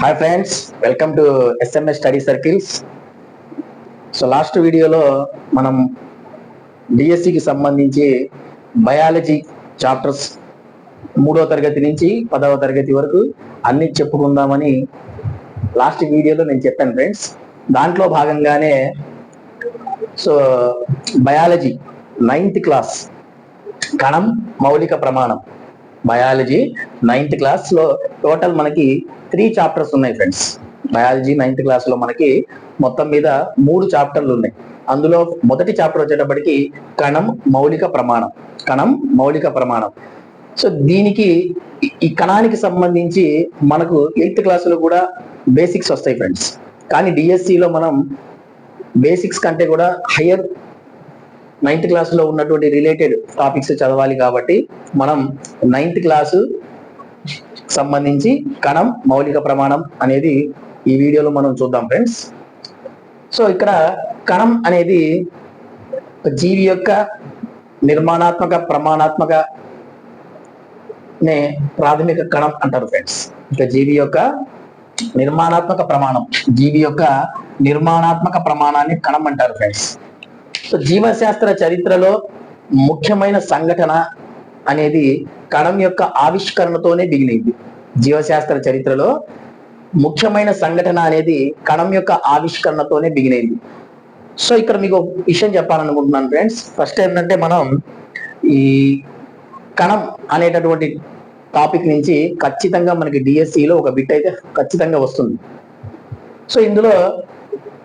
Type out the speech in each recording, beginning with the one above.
Hi friends welcome to SMS study circles so last వీడియోలో మనం డిఎస్సికి సంబంధించి బయాలజీ చాప్టర్స్ మూడవ తరగతి నుంచి పదవ తరగతి వరకు అన్ని చెప్పుకుందామని లాస్ట్ వీడియోలో నేను చెప్పాను ఫ్రెండ్స్ దాంట్లో భాగంగానే సో బయాలజీ నైన్త్ క్లాస్ కణం మౌలిక ప్రమాణం. బయాలజీ నైన్త్ క్లాస్లో టోటల్ మనకి త్రీ చాప్టర్స్ ఉన్నాయి ఫ్రెండ్స్ బయాలజీ నైన్త్ క్లాస్లో మనకి మొత్తం మీద మూడు చాప్టర్లు ఉన్నాయి. అందులో మొదటి చాప్టర్ వచ్చేటప్పటికి కణం మౌలిక ప్రమాణం. కణం మౌలిక ప్రమాణం. సో దీనికి ఈ- కణానికి సంబంధించి మనకు ఎయిత్ క్లాసులో కూడా బేసిక్స్ వస్తాయి ఫ్రెండ్స్ కానీ డిఎస్సిలో మనం బేసిక్స్ కంటే కూడా హయ్యర్ నైన్త్ క్లాస్లో ఉన్నటువంటి రిలేటెడ్ టాపిక్స్ చదవాలి కాబట్టి మనం నైన్త్ క్లాసు సంబంధించి కణం మౌలిక ప్రమాణం అనేది ఈ వీడియోలో మనం చూద్దాం ఫ్రెండ్స్ సో ఇక్కడ కణం అనేది జీవి యొక్క నిర్మాణాత్మక ప్రమాణాత్మక నే ప్రాథమిక కణం అంటారు ఫ్రెండ్స్ ఇక జీవి యొక్క నిర్మాణాత్మక ప్రమాణం జీవి యొక్క నిర్మాణాత్మక ప్రమాణాన్ని కణం అంటారు ఫ్రెండ్స్ సో జీవశాస్త్ర చరిత్రలో ముఖ్యమైన సంఘటన అనేది కణం యొక్క ఆవిష్కరణతోనే దిగినది జీవశాస్త్ర చరిత్రలో ముఖ్యమైన సంఘటన అనేది కణం యొక్క ఆవిష్కరణతోనే బిగినైంది సో ఇక్కడ మీకు ఒక విషయం చెప్పాలనుకుంటున్నాను ఫ్రెండ్స్. ఫస్ట్ ఏంటంటే మనం ఈ కణం అనేటటువంటి టాపిక్ నుంచి ఖచ్చితంగా మనకి డిఎస్సిలో ఒక బిట్ అయితే ఖచ్చితంగా వస్తుంది. సో ఇందులో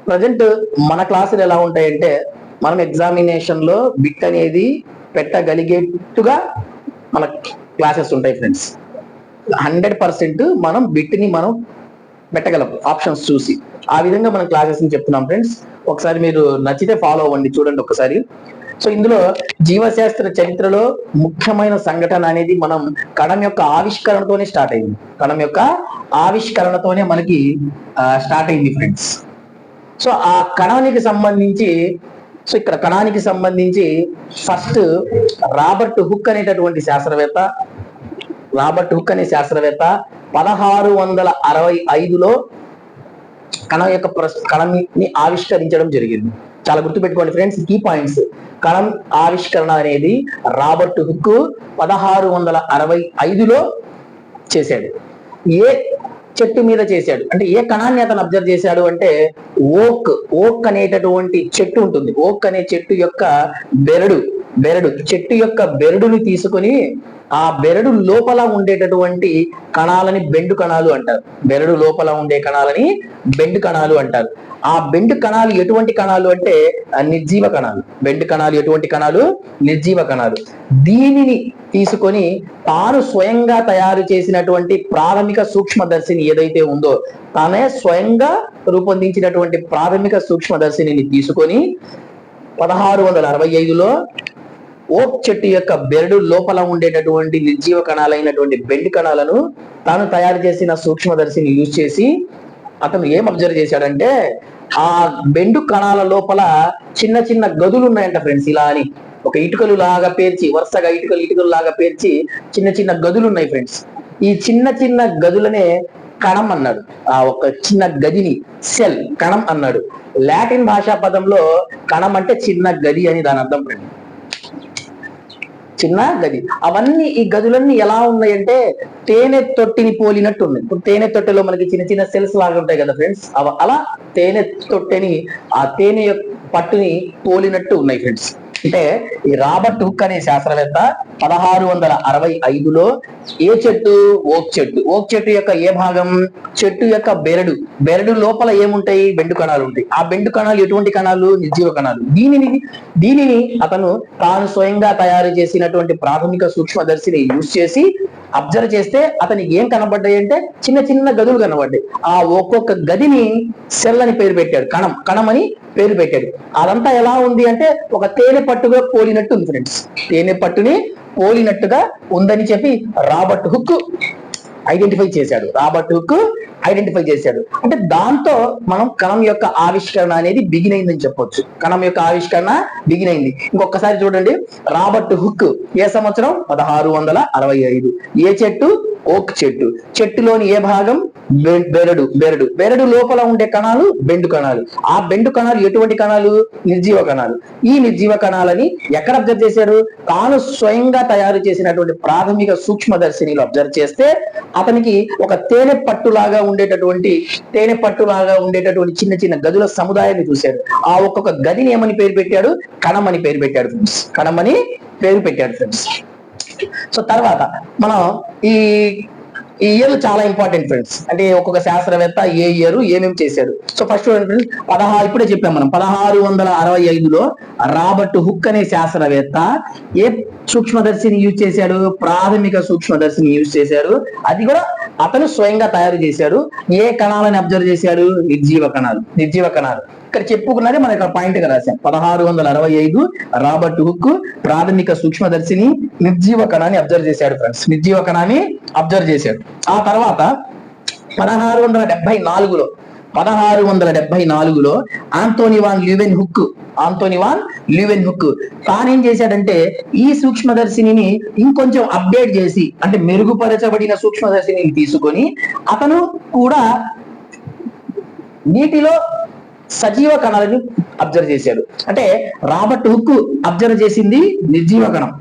ప్రజెంట్ మన క్లాసులు ఎలా ఉంటాయంటే మనం ఎగ్జామినేషన్లో బిట్ అనేది పెట్టగలిగేట్టుగా మన క్లాసెస్ ఉంటాయి ఫ్రెండ్స్ హండ్రెడ్ పర్సెంట్ మనం బిట్ని మనం పెట్టగలం ఆప్షన్స్ చూసి. ఆ విధంగా మనం క్లాసెస్ని చెప్తున్నాం ఫ్రెండ్స్ ఒకసారి మీరు నచ్చితే ఫాలో అవ్వండి చూడండి ఒకసారి. సో ఇందులో జీవశాస్త్ర చరిత్రలో ముఖ్యమైన సంఘటన అనేది మనం కణం యొక్క ఆవిష్కరణతోనే స్టార్ట్ అయింది. కణం యొక్క ఆవిష్కరణతోనే మనకి స్టార్ట్ అయింది ఫ్రెండ్స్ సో ఆ కణానికి సంబంధించి సో ఇక్కడ కణానికి సంబంధించి ఫస్ట్ రాబర్ట్ హుక్ అనేటటువంటి శాస్త్రవేత్త రాబర్ట్ హుక్ అనే శాస్త్రవేత్త పదహారు వందల అరవై ఐదులో కణం యొక్క కణంని ఆవిష్కరించడం జరిగింది. చాలా గుర్తుపెట్టుకోండి ఫ్రెండ్స్ కీ పాయింట్స్. కణం ఆవిష్కరణ అనేది రాబర్ట్ హుక్ పదహారు వందల అరవై ఐదులో చేశాడు. ఏ చెట్టు మీద చేశాడు. అంటే ఏ కణాన్ని అతను అబ్జర్వ్ చేశాడు అంటే ఓక్ ఓక్ అనేటటువంటి చెట్టు ఉంటుంది. ఓక్ అనే చెట్టు యొక్క బెరడు. బెరడు చెట్టు యొక్క బెరడుని తీసుకొని ఆ బెరడు లోపల ఉండేటటువంటి కణాలని బెండు కణాలు అంటారు. బెరడు లోపల ఉండే కణాలని బెండు కణాలు అంటారు. ఆ బెండు కణాలు ఎటువంటి కణాలు అంటే నిర్జీవ కణాలు. బెండు కణాలు ఎటువంటి కణాలు? నిర్జీవ కణాలు. దీనిని తీసుకొని తాను స్వయంగా తయారు చేసినటువంటి ప్రాథమిక సూక్ష్మదర్శిని ఏదైతే ఉందో తానే స్వయంగా రూపొందించినటువంటి ప్రాథమిక సూక్ష్మదర్శిని తీసుకొని పదహారు వందల అరవై ఐదులో ఓక్ చెట్టు యొక్క బెరడు లోపల ఉండేటటువంటి నిర్జీవ కణాలైనటువంటి బెండ్ కణాలను తాను తయారు చేసిన సూక్ష్మదర్శిని యూజ్ చేసి అతను ఏం అబ్జర్వ్ చేశాడంటే ఆ బెండు కణాల లోపల చిన్న చిన్న గదులు ఉన్నాయంట ఫ్రెండ్స్ ఇలా అని. ఒక ఇటుకలు లాగా పేర్చి వరుసగా ఇటుకలు ఇటుకలు లాగా పేర్చి చిన్న చిన్న గదులు ఉన్నాయి ఫ్రెండ్స్. ఈ చిన్న చిన్న గదులనే కణం అన్నాడు. ఆ ఒక చిన్న గదిని సెల్ కణం అన్నాడు. లాటిన్ భాషా పదంలో కణం అంటే చిన్న గది అని దాని అర్థం ఫ్రెండ్స్. చిన్న గది. అవన్నీ ఈ గదులన్నీ ఎలా ఉన్నాయంటే తేనె తొట్టిని పోలినట్టు ఉన్నాయి ఇప్పుడు తేనె తొట్టెలో మనకి చిన్న చిన్న సెల్స్ లాగా ఉంటాయి కదా ఫ్రెండ్స్? అలా తేనె తొట్టెని ఆ తేనె యొక్క పట్టుని పోలినట్టు ఉన్నాయి ఫ్రెండ్స్. అంటే ఈ రాబర్ట్ హుక్ అనే శాస్త్రవేత్త పదహారు వందల అరవై ఐదులో ఏ చెట్టు? ఓక్ చెట్టు. ఓక్ చెట్టు యొక్క ఏ భాగం? చెట్టు యొక్క బెరడు. బెరడు లోపల ఏముంటాయి? బెండు కణాలు ఉంటాయి. ఆ బెండు కణాలు ఎటువంటి కణాలు? నిర్జీవ కణాలు. దీనిని దీనిని అతను తాను స్వయంగా తయారు చేసినటువంటి ప్రాథమిక సూక్ష్మదర్శిని యూజ్ చేసి అబ్జర్వ్ చేస్తే అతనికి ఏం కనబడ్డాయి అంటే చిన్న చిన్న గదులు కనబడ్డాయి. ఆ ఒక్కొక్క గదిని సెల్ అని పేరు పెట్టాడు. కణం. కణం అని పేరు పెట్టాడు. అదంతా ఎలా ఉంది అంటే ఒక తేనె పట్టుగా పోలినట్టు ఉంది ఫ్రెండ్స్ తేనె పట్టుని పోలినట్టుగా ఉందని చెప్పి రాబర్ట్ హుక్ ఐడెంటిఫై చేశాడు. రాబర్ట్ హుక్ ఐడెంటిఫై చేశాడు. అంటే దాంతో మనం కణం యొక్క ఆవిష్కరణ అనేది బిగిన్ అయిందని చెప్పొచ్చు. కణం యొక్క ఆవిష్కరణ బిగిన్ అయింది. ఇంకొకసారి చూడండి. రాబర్ట్ హుక్ ఏ సంవత్సరం? పదహారు వందల అరవై ఐదు. ఏ చెట్టు? ఓక్ చెట్టు. చెట్టులోని ఏ భాగం? బెరడు బెరడు. బెరడు లోపల ఉండే కణాలు బెండు కణాలు. ఆ బెండు కణాలు ఎటువంటి కణాలు? నిర్జీవ కణాలు. ఈ నిర్జీవ కణాలని ఎక్కడ అబ్జర్వ్ చేశారు? తాను స్వయంగా తయారు చేసినటువంటి ప్రాథమిక సూక్ష్మదర్శినిలో అబ్జర్వ్ చేస్తే అతనికి ఒక తేనె పట్టులాగా ఉండేటటువంటి తేనె పట్టులాగా ఉండేటటువంటి చిన్న చిన్న గదుల సముదాయాన్ని చూశాడు. ఆ ఒక్కొక్క గదిని ఏమని పేరు పెట్టాడు? కణం అని పేరు పెట్టాడు ఫ్రెండ్స్ కణం అని పేరు పెట్టాడు ఫ్రెండ్స్ సో తర్వాత మనం ఈ ఈ ఇయర్ చాలా ఇంపార్టెంట్ ఫ్రెండ్స్ అంటే ఒక్కొక్క శాస్త్రవేత్త ఏ ఇయర్ ఏమేమి చేశాడు సో ఫస్ట్ ఫ్రెండ్స్ పదహారు ఇప్పుడే చెప్పాం మనం. పదహారు వందల అరవై ఐదులో రాబర్ట్ హుక్ అనే శాస్త్రవేత్త ఏ సూక్ష్మదర్శిని యూజ్ చేశాడు? ప్రాథమిక సూక్ష్మదర్శిని యూజ్ చేశాడు. అది కూడా అతను స్వయంగా తయారు చేశాడు. ఏ కణాలను అబ్జర్వ్ చేశాడు? నిర్జీవ కణాలు. నిర్జీవ కణాలు. ఇక్కడ చెప్పుకున్నది మన ఇక్కడ పాయింట్గా రాశాం. పదహారు వందల అరవై ఐదు రాబర్ట్ హుక్ ప్రాథమిక సూక్ష్మదర్శిని నిర్జీవ కణాన్ని అబ్జర్వ్ చేశాడు ఫ్రెండ్స్. నిర్జీవ కణాన్ని అబ్జర్వ్ చేశాడు. ఆ తర్వాత పదహారు వందల డెబ్బై నాలుగులో పదహారు వందల డెబ్బై నాలుగులో Antonie van Leeuwenhoek Antonie van Leeuwenhoek. తానేం చేశాడంటే ఈ సూక్ష్మదర్శిని ఇంకొంచెం అప్డేట్ చేసి అంటే మెరుగుపరచబడిన సూక్ష్మదర్శిని తీసుకొని అతను కూడా నీటిలో సజీవ కణాలని అబ్జర్వ్ చేశాడు. అంటే రాబర్ట్ హుక్ అబ్జర్వ్ చేసింది నిర్జీవ కణం.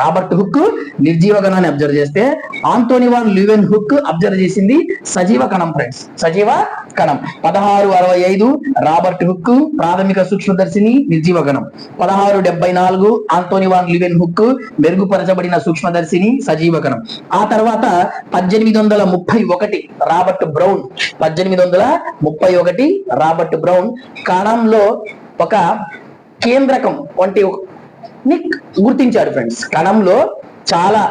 రాబర్ట్ హుక్ నిర్జీవ కణాన్ని అబ్జర్వ్ చేస్తే ఆంటోనివాన్ ల్యూవెన్ హుక్ అబ్జర్వ్ చేసింది సజీవ కణం ఫ్రెండ్స్ సజీవ కణం. పదహారు అరవై ఐదు రాబర్ట్ హుక్ ప్రాథమిక సూక్ష్మదర్శిని నిర్జీవ కణం పదహారు డెబ్బై నాలుగు ఆంటోనివాన్ లివెన్ హుక్ మెరుగుపరచబడిన సూక్ష్మదర్శిని సజీవ కణం ఆ తర్వాత పద్దెనిమిది వందల ముప్పై ఒకటి రాబర్ట్ బ్రౌన్. పద్దెనిమిది వందల ముప్పై ఒకటి రాబర్ట్ బ్రౌన్. కణంలో ఒక కేంద్రకం వంటి ని గుర్తించాడు ఫ్రెండ్స్ కణంలో చాలా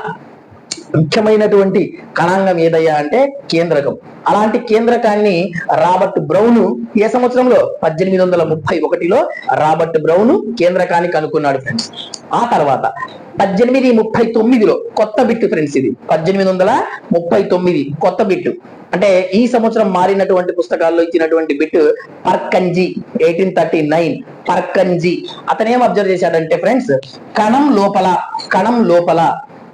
ముఖ్యమైనటువంటి కణాంగం ఏదయ్యా అంటే కేంద్రకం. అలాంటి కేంద్రకాన్ని రాబర్ట్ బ్రౌను ఏ సంవత్సరంలో? పద్దెనిమిది వందల ముప్పై ఒకటిలో రాబర్ట్ బ్రౌను కేంద్రకాన్ని కనుక్కున్నాడు ఫ్రెండ్స్ ఆ తర్వాత పద్దెనిమిది ముప్పై తొమ్మిదిలో కొత్త బిట్టు ఫ్రెండ్స్ ఇది. పద్దెనిమిది వందల ముప్పై తొమ్మిది కొత్త బిట్టు. అంటే ఈ సంవత్సరం మారినటువంటి పుస్తకాల్లో ఇచ్చినటువంటి bit Purkinje eighteen thirty nine. Purkinje. అతనేం అబ్జర్వ్ చేశాడంటే ఫ్రెండ్స్ కణం లోపల కణం లోపల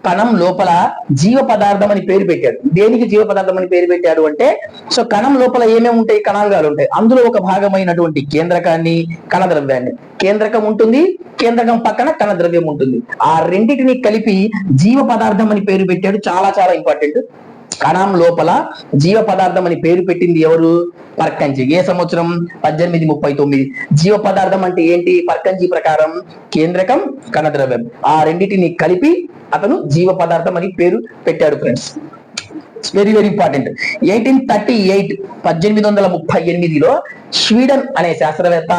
కణం లోపల జీవ పదార్థం అని పేరు పెట్టాడు. దేనికి జీవ పదార్థం అని పేరు పెట్టాడు అంటే సో కణం లోపల ఏమేమి ఉంటాయి? కణాంగాలు ఉంటాయి. అందులో ఒక భాగమైనటువంటి కేంద్రకాన్ని కణద్రవ్యాన్ని. కేంద్రకం ఉంటుంది కేంద్రకం పక్కన కణద్రవ్యం ఉంటుంది. ఆ రెండింటిని కలిపి జీవ పదార్థం అని పేరు పెట్టాడు. చాలా చాలా ఇంపార్టెంట్ కణం లోపల జీవ పదార్థం అని పేరు పెట్టింది ఎవరు? పర్కంజి. ఏ సంవత్సరం? పద్దెనిమిది ముప్పై తొమ్మిది. జీవ పదార్థం అంటే ఏంటి? పర్కంజి ప్రకారం కేంద్రకం కణద్రవ్యం. ఆ రెండింటిని కలిపి అతను జీవ పదార్థం అని పేరు పెట్టాడు friends very very important eighteen thirty eight పద్దెనిమిది వందల ముప్పై ఎనిమిదిలో స్వీడన్ అనే శాస్త్రవేత్త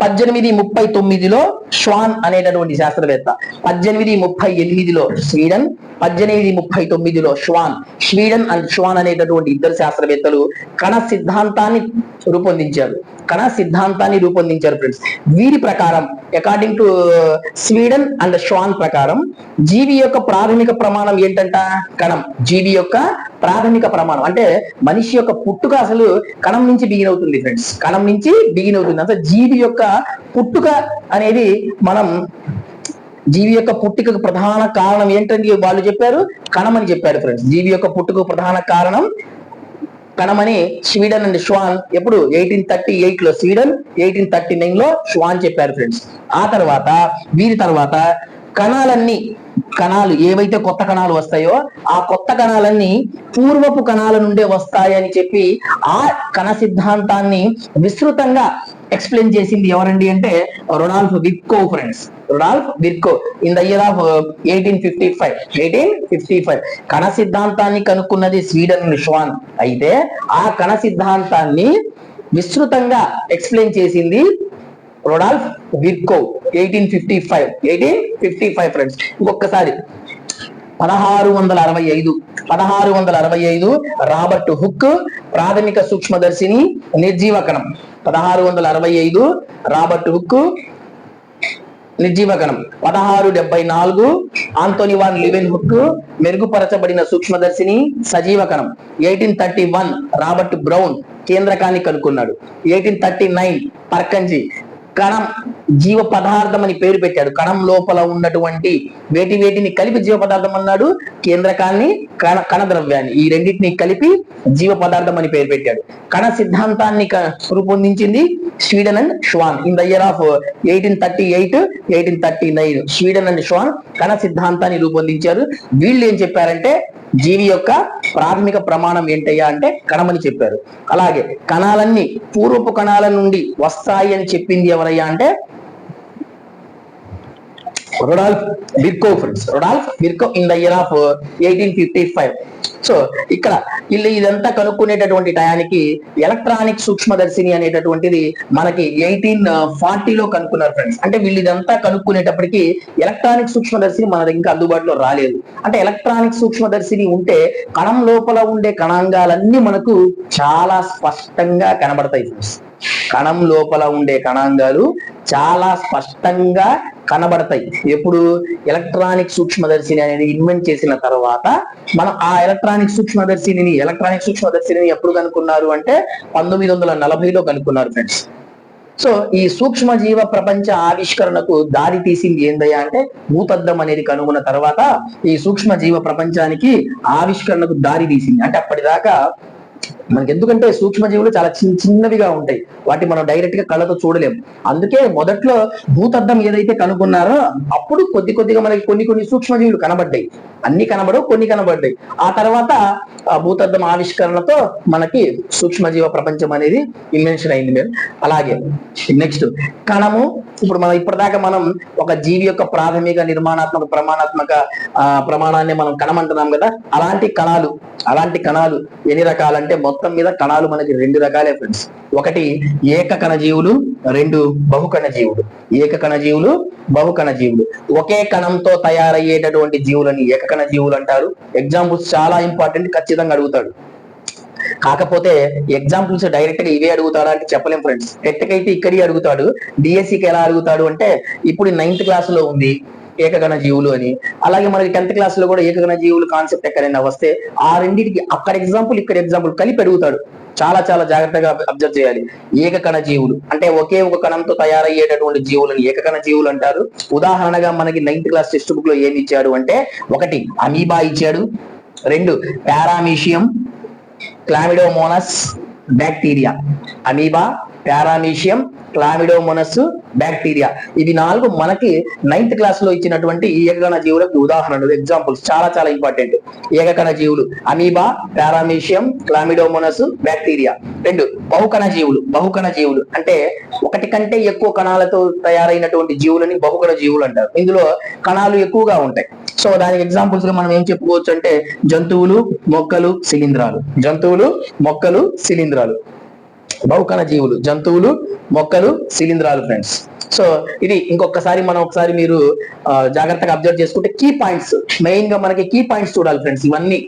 పద్దెనిమిది ముప్పై తొమ్మిదిలో ష్వాన్ అనేటటువంటి శాస్త్రవేత్త పద్దెనిమిది ముప్పై ఎనిమిదిలో స్వీడన్ పద్దెనిమిది ముప్పై తొమ్మిదిలో ష్వాన్. స్వీడన్ అండ్ ష్వాన్ అనేటటువంటి ఇద్దరు శాస్త్రవేత్తలు కణ సిద్ధాంతాన్ని రూపొందించారు. కణ సిద్ధాంతాన్ని రూపొందించారు ఫ్రెండ్స్ వీరి ప్రకారం according to uh, Schleiden and Schwann ప్రకారం జీవి యొక్క ప్రాథమిక ప్రమాణం ఏంటంట? కణం. జీవి యొక్క ప్రాథమిక ప్రమాణం. అంటే మనిషి యొక్క పుట్టుక అసలు కణం నుంచి బిగిన్ అవుతుంది ఫ్రెండ్స్ కణం నుంచి బిగిన్ అవుతుంది. అంటే జీవి యొక్క పుట్టుక అనేది మనం జీవి యొక్క పుట్టుకకు ప్రధాన కారణం ఏంటని వాళ్ళు చెప్పారు? కణం అని చెప్పారు ఫ్రెండ్స్ జీవి యొక్క పుట్టుకకు ప్రధాన కారణం కణమని స్వీడన్ అండ్ ష్వాన్ ఎప్పుడు? ఎయిటీన్ థర్టీ ఎయిట్లో స్వీడన్ ఎయిటీన్ థర్టీ నైన్లో ష్వాన్ చెప్పారు ఫ్రెండ్స్ ఆ తర్వాత వీరి తర్వాత కణాలన్నీ కణాలు ఏవైతే కొత్త కణాలు వస్తాయో ఆ కొత్త కణాలన్నీ పూర్వపు కణాల నుండే వస్తాయని చెప్పి ఆ కణ సిద్ధాంతాన్ని విస్తృతంగా ఎక్స్ప్లెయిన్ చేసింది ఎవరండి అంటే Rudolf Virchow friends. Rudolf Virchow in the year of eighteen fifty five. Eighteen fifty five. కణ సిద్ధాంతాన్ని కనుక్కున్నది స్వీడన్ విశ్వాన్ అయితే ఆ కణ సిద్ధాంతాన్ని విస్తృతంగా ఎక్స్ప్లెయిన్ చేసింది Rudolf Virchow eighteen fifty five eighteen fifty five friends ఇంకొకసారి పదహారు వందల అరవై ఐదు పదహారు వందల అరవై ఐదు రాబర్ట్ హుక్ ప్రాథమిక సూక్ష్మదర్శిని నిర్జీవకణం. పదహారు వందల అరవై ఐదు రాబర్ట్ హుక్ నిర్జీవకణం. పదహారు డెబ్బై నాలుగు ఆంటోని వాన్ లివెన్ హుక్ మెరుగుపరచబడిన సూక్ష్మదర్శిని సజీవకణం. Eighteen thirty one Robert Brown కేంద్రకాన్ని కనుక్కున్నాడు. ఎయిటీన్ థర్టీ నైన్ పర్కంజీ కణం జీవ పదార్థం అని పేరు పెట్టాడు. కణం లోపల ఉన్నటువంటి వేటి వేటిని కలిపి జీవ పదార్థం అన్నాడు. కేంద్రకాన్ని కణ కణ ద్రవ్యాన్ని ఈ రెండింటిని కలిపి జీవ పదార్థం అని పేరు పెట్టాడు. కణ సిద్ధాంతాన్ని రూపొందించింది Schleiden and Schwann. In the year of eighteen thirty eight eighteen thirty nine Schleiden and Schwann కణ సిద్ధాంతాన్ని రూపొందించారు. వీళ్ళు ఏం చెప్పారంటే జీవి యొక్క ప్రాథమిక ప్రమాణం ఏంటయ్యా అంటే కణమని చెప్పారు. అలాగే కణాలన్నీ పూర్వపు కణాల నుండి వస్తాయి అని చెప్పింది ఎవరయ్యా అంటే? Rodolph బిర్కో friends. Rodolph బిర్కో in the year of eighteen fifty five. So ఇక్కడ వీళ్ళు ఇదంతా కనుక్కునేటటువంటి టయానికి ఎలక్ట్రానిక్ సూక్ష్మదర్శిని అనేటటువంటిది మనకి ఎయిటీన్ ఫార్టీలో కనుక్కున్నారు ఫ్రెండ్స్. అంటే వీళ్ళు ఇదంతా కనుక్కునేటప్పటికి ఎలక్ట్రానిక్ సూక్ష్మదర్శిని మన ఇంకా అందుబాటులో రాలేదు. అంటే ఎలక్ట్రానిక్ సూక్ష్మదర్శిని ఉంటే కణం లోపల ఉండే కణాంగాలన్నీ మనకు చాలా స్పష్టంగా కనబడతాయి ఫ్రెండ్స్. కణం లోపల ఉండే కణాంగాలు చాలా స్పష్టంగా కనబడతాయి. ఎప్పుడు ఎలక్ట్రానిక్ సూక్ష్మదర్శిని అనేది ఇన్వెంట్ చేసిన తర్వాత మనం ఆ ఎలక్ట్రానిక్ సూక్ష్మదర్శిని ఎలక్ట్రానిక్ సూక్ష్మదర్శిని ఎప్పుడు కనుక్కున్నారు అంటే పంతొమ్మిది వందల నలభైలో కనుక్కున్నారు ఫ్రెండ్స్ సో ఈ సూక్ష్మ జీవ ప్రపంచ ఆవిష్కరణకు దారి తీసింది ఏందయ్యా అంటే భూతద్దం అనేది కనుగొన్న తర్వాత ఈ సూక్ష్మ జీవ ప్రపంచానికి ఆవిష్కరణకు దారి తీసింది. అంటే అప్పటిదాకా మనకి ఎందుకంటే సూక్ష్మజీవులు చాలా చిన్న చిన్నవిగా ఉంటాయి. వాటి మనం డైరెక్ట్గా కళ్ళతో చూడలేం. అందుకే మొదట్లో భూతద్దం ఏదైతే కనుగొన్నారో అప్పుడు కొద్ది కొద్దిగా మనకి కొన్ని కొన్ని సూక్ష్మజీవులు కనబడ్డాయి. అన్ని కనబడవు కొన్ని కనబడ్డాయి. ఆ తర్వాత ఆ భూతద్దం ఆవిష్కరణతో మనకి సూక్ష్మజీవ ప్రపంచం అనేది ఇన్వెన్షన్ అయింది మీరు అలాగే నెక్స్ట్ కణము. ఇప్పుడు మనం ఇప్పటిదాకా మనం ఒక జీవి యొక్క ప్రాథమిక నిర్మాణాత్మక ప్రమాణాత్మక ప్రమాణాన్ని మనం కణం అంటున్నాం కదా. అలాంటి కణాలు అలాంటి కణాలు ఎన్ని రకాలంటే మొత్తం మీద కణాలు మనకి రెండు రకాలే ఫ్రెండ్స్ ఒకటి ఏకకణ జీవులు రెండు బహుకణ జీవులు ఏకకణ జీవులు బహుకణ జీవులు ఒకే కణంతో తయారయ్యేటటువంటి జీవులని ఏకకణ జీవులు అంటారు. ఎగ్జాంపుల్స్ చాలా ఇంపార్టెంట్ ఖచ్చితంగా అడుగుతాడు. కాకపోతే ఎగ్జాంపుల్స్ డైరెక్ట్గా ఇవే అడుగుతాడా అంటే చెప్పలేం ఫ్రెండ్స్ టెట్కైతే ఇక్కడే అడుగుతాడు. డిఎస్సికి ఎలా అడుగుతాడు అంటే ఇప్పుడు నైన్త్ క్లాస్లో ఉంది. ఏకగణ జీవులు అని. అలాగే మనకి టెన్త్ క్లాస్లో కూడా ఏకగణ జీవులు కాన్సెప్ట్ ఎక్కడైనా వస్తే ఆ రెండింటికి అక్కడ ఎగ్జాంపుల్ ఇక్కడ ఎగ్జాంపుల్ కలిపి అడుగుతాడు చాలా చాలా జాగ్రత్తగా అబ్జర్వ్ చేయాలి. ఏకకణ జీవులు అంటే ఒకే ఒక కణంతో తయారయ్యేటటువంటి జీవులను ఏకకణ జీవులు అంటారు. ఉదాహరణగా మనకి నైన్త్ క్లాస్ టెక్స్ట్ బుక్లో ఏమి ఇచ్చాడు అంటే ఒకటి అమీబా ఇచ్చాడు. రెండు paramecium chlamydomonas bacteria. Amoeba paramecium chlamydomonas bacteria. ఇవి నాలుగు మనకి నైన్త్ క్లాస్లో ఇచ్చినటువంటి ఈ ఏకగణ జీవులకు ఉదాహరణలు ఎగ్జాంపుల్స్ చాలా చాలా ఇంపార్టెంట్ ఏకకణ జీవులు అమీబా పారామీషియం క్లామిడోమోనస్ బ్యాక్టీరియా. రెండు బహుకణ జీవులు బహుకణ జీవులు. అంటే ఒకటి కంటే ఎక్కువ కణాలతో తయారైనటువంటి జీవులని బహుకణ జీవులు అంటారు. ఇందులో కణాలు ఎక్కువగా ఉంటాయి. సో దానికి ఎగ్జాంపుల్స్గా మనం ఏం చెప్పుకోవచ్చు అంటే జంతువులు మొక్కలు శిలీంధ్రాలు. జంతువులు మొక్కలు శిలీంధ్రాలు. బహుకణ జీవులు జంతువులు మొక్కలు శిలీంధ్రాలు ఫ్రెండ్స్. సో ఇది ఇంకొకసారి మనం ఒకసారి మీరు జాగ్రత్తగా అబ్జర్వ్ చేసుకుంటే కీ పాయింట్స్ మెయిన్గా మనకి కీ పాయింట్స్ చూడాలి ఫ్రెండ్స్ ఇవన్నీ.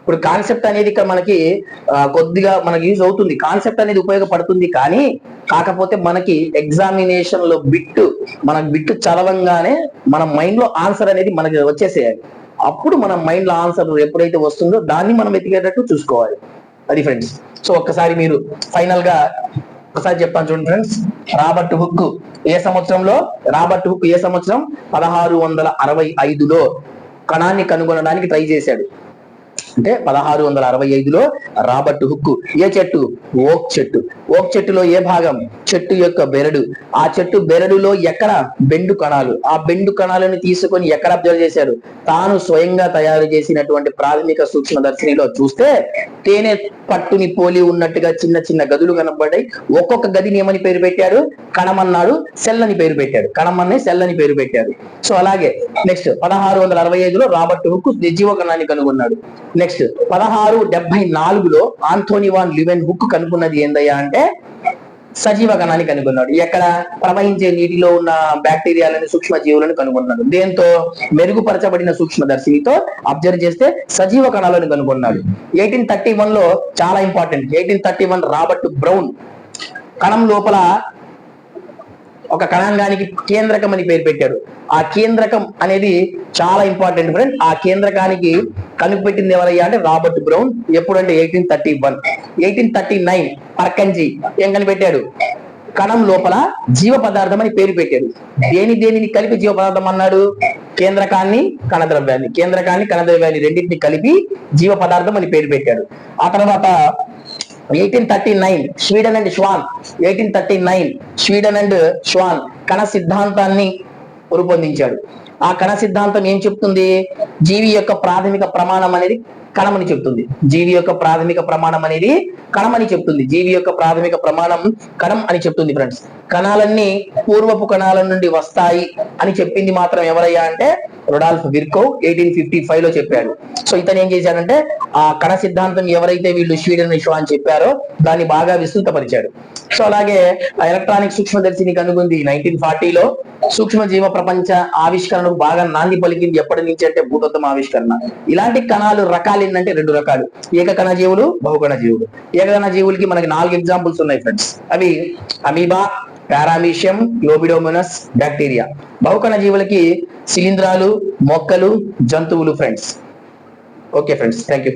ఇప్పుడు కాన్సెప్ట్ అనేది ఇక్కడ మనకి కొద్దిగా మనకి యూజ్ అవుతుంది. కాన్సెప్ట్ అనేది ఉపయోగపడుతుంది కానీ కాకపోతే మనకి ఎగ్జామినేషన్లో బిట్ మనకు బిట్ చదవంగానే మన మైండ్లో ఆన్సర్ అనేది మనకి వచ్చేసేయాలి. అప్పుడు మన మైండ్లో ఆన్సర్ ఎప్పుడైతే వస్తుందో దాన్ని మనం ఎతికేటట్టు చూసుకోవాలి. అది ఫ్రెండ్స్ సో ఒక్కసారి మీరు ఫైనల్గా ఒకసారి చెప్తాను చూడండి ఫ్రెండ్స్ రాబర్ట్ హుక్ ఏ సంవత్సరంలో? రాబర్ట్ హుక్ ఏ సంవత్సరం? పదహారు వందల అరవై ఐదులో కణాన్ని కనుగొనడానికి ట్రై చేశాడు. అంటే పదహారు వందల అరవై ఐదులో రాబర్ట్ హుక్ ఏ చెట్టు? ఓక్ చెట్టు. ఓక్ చెట్టులో ఏ భాగం? చెట్టు యొక్క బెరడు. ఆ చెట్టు బెరడులో ఎక్కడ? బెండు కణాలు. ఆ బెండు కణాలను తీసుకొని ఎక్కడ అబ్జర్వ్ చేశారు? తాను స్వయంగా తయారు చేసినటువంటి ప్రాథమిక సూక్ష్మదర్శినిలో చూస్తే తేనె పట్టుని పోలి ఉన్నట్టుగా చిన్న చిన్న గదులు కనబడ్డాయి. ఒక్కొక్క గదిని ఏమని పేరు పెట్టారు? కణమన్నాడు సెల్లని సెల్ అని పేరు పెట్టాడు. కణమన్నే సెల్లని సెల్ అని పేరు పెట్టాడు సో అలాగే నెక్స్ట్ పదహారు వందల అరవై ఐదులో రాబర్ట్ హుక్ నిర్జీవ కణాన్ని కనుగొన్నాడు. నెక్స్ట్ పదహారు డెబ్బై నాలుగులో ఆంథోనీ వాన్ లివెన్ హుక్ కనుక్కున్నది ఏందయ్యా అంటే సజీవ కణాన్ని కనుగొన్నాడు ఎక్కడ? ప్రవహించే నీటిలో ఉన్న బ్యాక్టీరియాలను సూక్ష్మ జీవులను కనుగొన్నాడు దేంతో? మెరుగుపరచబడిన సూక్ష్మదర్శినితో అబ్జర్వ్ చేస్తే సజీవ కణాలను కనుగొన్నాడు ఎయిటీన్ థర్టీ వన్లో చాలా important. Eighteen thirty one Robert Brown కణం లోపల ఒక కణాంగానికి కేంద్రకం అని పేరు పెట్టాడు ఆ కేంద్రకం అనేది చాలా ఇంపార్టెంట్ ఫ్రెండ్ ఆ కేంద్రకానికి కనిపెట్టింది ఎవరయ్యా అంటే రాబర్ట్ బ్రౌన్. ఎప్పుడంటే eighteen thirty one. Eighteen thirty nine Purkinje ఏం కనిపెట్టాడు? కణం లోపల జీవ పదార్థం అని పేరు పెట్టాడు. దేని దేనిని కలిపి జీవ పదార్థం అన్నాడు? కేంద్రకాన్ని కణద్రవ్యాన్ని. కేంద్రకాన్ని కణద్రవ్యాన్ని రెండింటిని కలిపి జీవ పదార్థం అని పేరు పెట్టాడు. ఆ తర్వాత eighteen thirty nine Schleiden and Schwann eighteen thirty nine Schleiden and Schwann కణ సిద్ధాంతాన్ని రూపొందించాడు. ఆ కణ సిద్ధాంతం ఏం చెప్తుంది? జీవి యొక్క ప్రాథమిక ప్రమాణం అనేది కణమని చెప్తుంది. జీవి యొక్క ప్రాథమిక ప్రమాణం అనేది కణం అని చెప్తుంది. జీవి యొక్క ప్రాథమిక ప్రమాణం కణం అని చెప్తుంది ఫ్రెండ్స్ కణాలన్నీ పూర్వపు కణాల నుండి వస్తాయి అని చెప్పింది మాత్రం ఎవరయ్యా అంటే రొడాల్ఫ్ విర్కో ఎయిటీన్ ఫిఫ్టీ ఫైవ్లో చెప్పాడు. సో ఇతను ఏం చేశాడంటే ఆ కణ సిద్ధాంతం ఎవరైతే వీళ్ళు స్వీడన్ విశ్వ అని చెప్పారో దాన్ని బాగా విస్తృతపరిచాడు. సో అలాగే ఎలక్ట్రానిక్ సూక్ష్మదర్శిని కనుగొంది నైన్టీన్ ఫార్టీలో సూక్ష్మ జీవ ప్రపంచ ఆవిష్కరణకు బాగా నాంది పలికింది ఎప్పటి నుంచి అంటే భూతత్వం ఆవిష్కరణ. ఇలాంటి కణాలు రకాలు ఏంటంటే రెండు రకాలు. ఏకకణ జీవులు బహుకణ జీవులు. ఏకకణ జీవులకి మనకి నాలుగు ఎగ్జాంపుల్స్ ఉన్నాయి ఫ్రెండ్స్ అవి అమీబా పారామీషియం గ్లోబిడోమినస్ బ్యాక్టీరియా. బహుకణ జీవులకి శిలీంధ్రాలు మొక్కలు జంతువులు friends okay friends thank you